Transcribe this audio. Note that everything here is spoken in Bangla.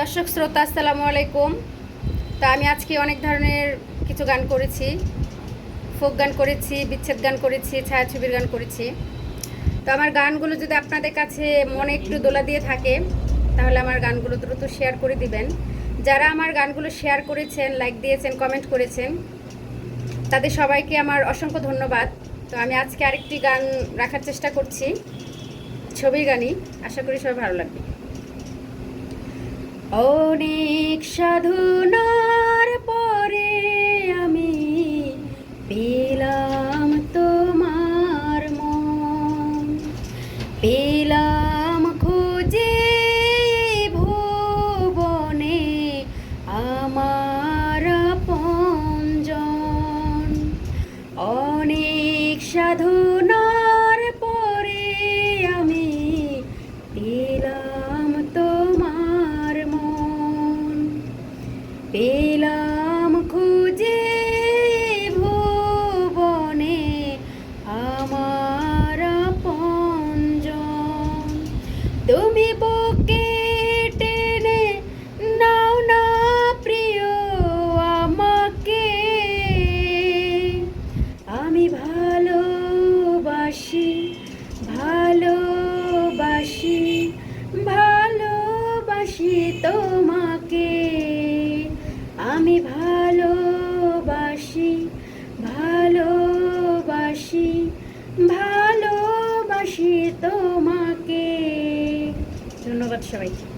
দর্শক শ্রোতা, আসসালামু আলাইকুম। তো আমি আজকে অনেক ধরনের কিছু গান করেছি। ফোক গান করেছি, বিচ্ছেদ গান করেছি, ছায়াছবির গান করেছি। তো আমার গানগুলো যদি আপনাদের কাছে মনে একটু দোলা দিয়ে থাকে, তাহলে আমার গানগুলো দ্রুত শেয়ার করে দিবেন। যারা আমার গানগুলো শেয়ার করেছেন, লাইক দিয়েছেন, কমেন্ট করেছেন, তাদের সবাইকে আমার অসংখ্য ধন্যবাদ। তো আমি আজকে আরেকটি গান রাখার চেষ্টা করছি, ছবির গানই। আশা করি সবাই ভালো লাগবে। অনেক সাধনার পরে আমি পেলাম তোমার মন। পেলাম খুঁজে ভুবনে আমার পঞ্জন অনেক সাধনার পেলাম খুঁজে ভুবনে আমার পঞ্জন তুমি বুকে টেনে নাও না প্রিয় আমাকে। আমি ভালোবাসি ভালোবাসি ভালোবাসি তোমাকে। ধন্যবাদ সবাইকে।